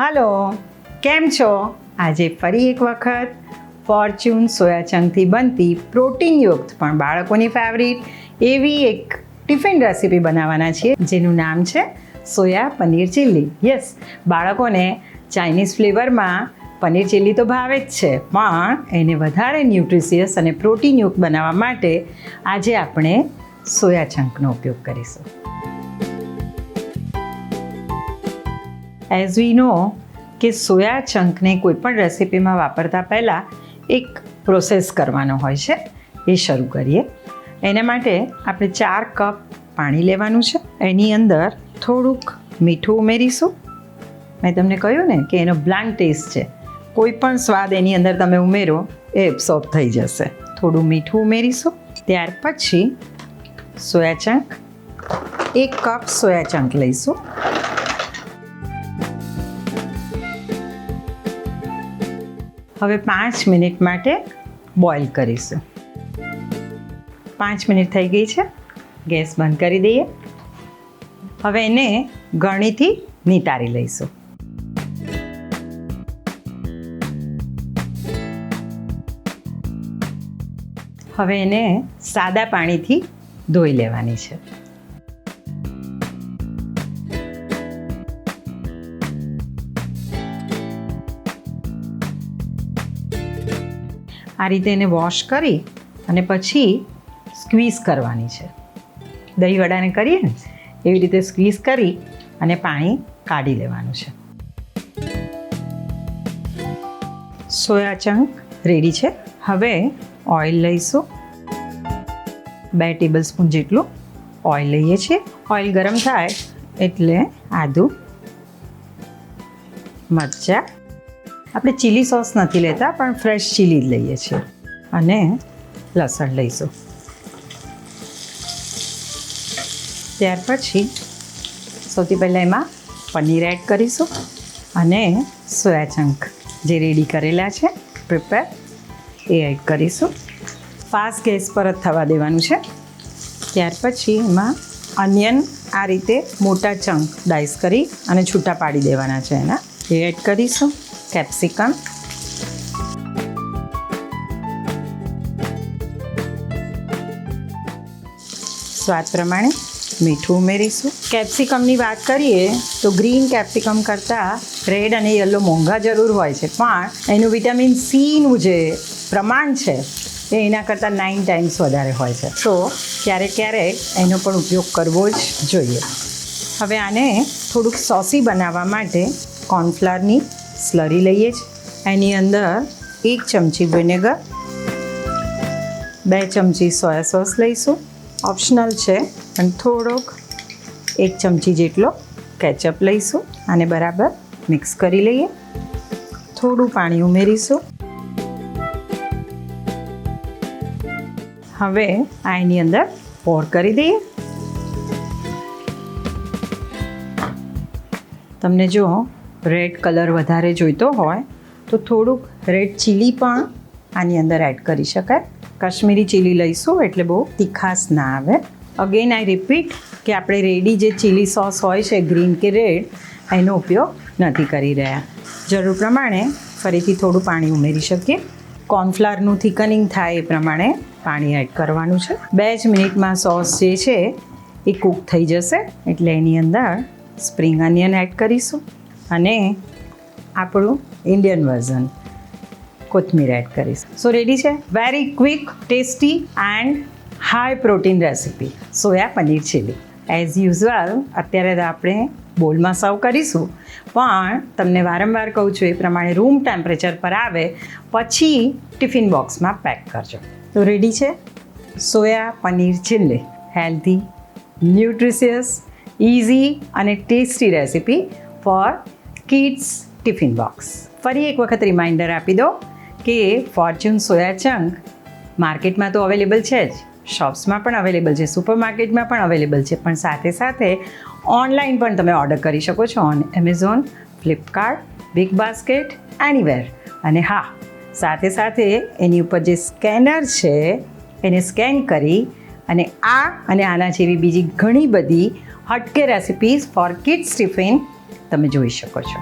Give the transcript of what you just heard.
હાલો, કેમ છો? આજે ફરી એક વખત ફોર્ચ્યુન સોયા ચંકથી બનતી પ્રોટીનયુક્ત પણ બાળકોની ફેવરિટ એવી એક ટિફિન રેસીપી બનાવવાના છીએ, જેનું નામ છે સોયા પનીર ચીલી યસ બાળકોને ચાઇનીઝ ફ્લેવરમાં પનીર ચીલી તો ભાવે જ છે, પણ એને વધારે ન્યુટ્રિશિયસ અને પ્રોટીનયુક્ત બનાવવા માટે આજે આપણે સોયા ચંકનો ઉપયોગ કરીશું. એઝ વી નો કે સોયા ચંકને કોઈપણ રેસિપીમાં વાપરતા પહેલાં એક પ્રોસેસ કરવાનો હોય છે. એ શરૂ કરીએ. એના માટે આપણે ચાર કપ પાણી લેવાનું છે. એની અંદર થોડુંક મીઠું ઉમેરીશું. મેં તમને કહ્યું ને કે એનો બ્લાન્ક ટેસ્ટ છે. કોઈ પણ સ્વાદ એની અંદર તમે ઉમેરો, એ એબ્સોર્બ થઈ જશે. થોડું મીઠું ઉમેરીશું. ત્યાર પછી સોયા ચંક, એક કપ સોયા ચંક લઈશું. હવે પાંચ મિનિટ માટે બોઇલ કરીશું. પાંચ મિનિટ થઈ ગઈ છે. ગેસ બંધ કરી દઈએ. હવે એને ગણીથી નિતારી લઈશું. હવે એને સાદા પાણીથી ધોઈ લેવાની છે. આ રીતે એને વોશ કરી અને પછી સ્ક્વીઝ કરવાની છે. દહીં વડાને કરીએ ને, એવી રીતે સ્ક્વીઝ કરી અને પાણી કાઢી લેવાનું છે. સોયા ચંક રેડી છે. હવે ઓઇલ લઈશું. બે ટેબલ સ્પૂન જેટલું ઓઇલ લઈએ છીએ. ઓઇલ ગરમ થાય એટલે આદું, મરચાં આપણે ચીલી સોસ નથી લેતા, પણ ફ્રેશ ચીલી જ લઈએ છીએ. અને લસણ લઈશું. ત્યાર પછી સૌથી પહેલાં એમાં પનીર એડ કરીશું અને સોયા ચંક જે રેડી કરેલા છે પ્રિપેર એ એડ કરીશું. ફાસ્ટ ગેસ પર જ થવા દેવાનું છે. ત્યાર પછી એમાં અનિયન આ રીતે મોટા ચંક ડાઈસ કરી અને છૂટા પાડી દેવાના છે એના. એ એડ કરીશું. કેપ્સિકમ સ્વાદ પ્રમાણે મીઠું ઉમેરીશું. કેપ્સિકમની વાત કરીએ તો ગ્રીન કેપ્સિકમ કરતાં રેડ અને યલો મોંઘા જરૂર હોય છે. પણ એનું વિટામિન સીનું જે પ્રમાણ છે, એ એના કરતાં નાઇન ટાઈમ્સ વધારે હોય છે. તો ક્યારેક ક્યારેક એનો પણ ઉપયોગ કરવો જ જોઈએ. હવે આને થોડુંક સોસી બનાવવા માટે કોર્નફ્લાવરની સ્લરી લઈએ છીએ એની અંદર એક ચમચી વિનેગર, બે ચમચી સોયા સોસ લઈશું. ઓપ્શનલ છે પણ થોડોક એક ચમચી જેટલો કેચઅપ લઈશું અને બરાબર મિક્સ કરી લઈએ. થોડું પાણી ઉમેરીશું. હવે આ એની અંદર પોર કરી દઈએ. તમને જો રેડ કલર વધારે જોઈતો હોય, તો થોડુંક રેડ ચીલી પણ આની અંદર એડ કરી શકાય. કાશ્મીરી ચીલી લઈશું એટલે બહુ તીખાશ ના આવે. અગેન આઈ રિપીટ કે આપણે રેડી જે ચીલી સોસ હોય છે ગ્રીન કે રેડ એનો ઉપયોગ નથી કરી રહ્યા. જરૂર પ્રમાણે ફરીથી થોડું પાણી ઉમેરી શકીએ. કોર્નફ્લાવરનું થિકનિંગ થાય એ પ્રમાણે પાણી એડ કરવાનું છે. બે જ મિનિટમાં સોસ જે છે, એ કૂક થઈ જશે. એટલે એની અંદર સ્પ્રિંગ અનિયન એડ કરીશું. અને આપણું ઇન્ડિયન વર્ઝન કોથમીર એડ કરીશ. સો રેડી છે? Very quick tasty and high protein recipe soya paneer chilli as usual અત્યારે આપણે બોલમાં સર્વ કરીશું. પણ તમને વારંવાર કહું છું, એ પ્રમાણે રૂમ ટેમ્પરેચર પર આવે, પછી ટિફિન બોક્સમાં પેક કરજો. તો રેડી છે? Soya paneer chilli healthy nutritious easy અને tasty recipe for kids tiffin box ફરી એક વખત રિમાઇન્ડર આપી દો કે ફોર્ચ્યુન સોયા ચંક માર્કેટમાં તો અવેલેબલ છે જ. શોપ્સમાં પણ અવેલેબલ છે. સુપર માર્કેટમાં પણ અવેલેબલ છે. પણ સાથે સાથે ઓનલાઈન પણ તમે ઓર્ડર કરી શકો છો on Amazon Flipkart BigBasket anywhere અને હા, સાથે સાથે એની ઉપર જે સ્કેનર છે, એને સ્કેન કરી અને આ અને આના જેવી બીજી ઘણી બધી હટકે રેસિપીઝ ફોર કિડ્સ ટિફિન તમે જોઈ શકો છો.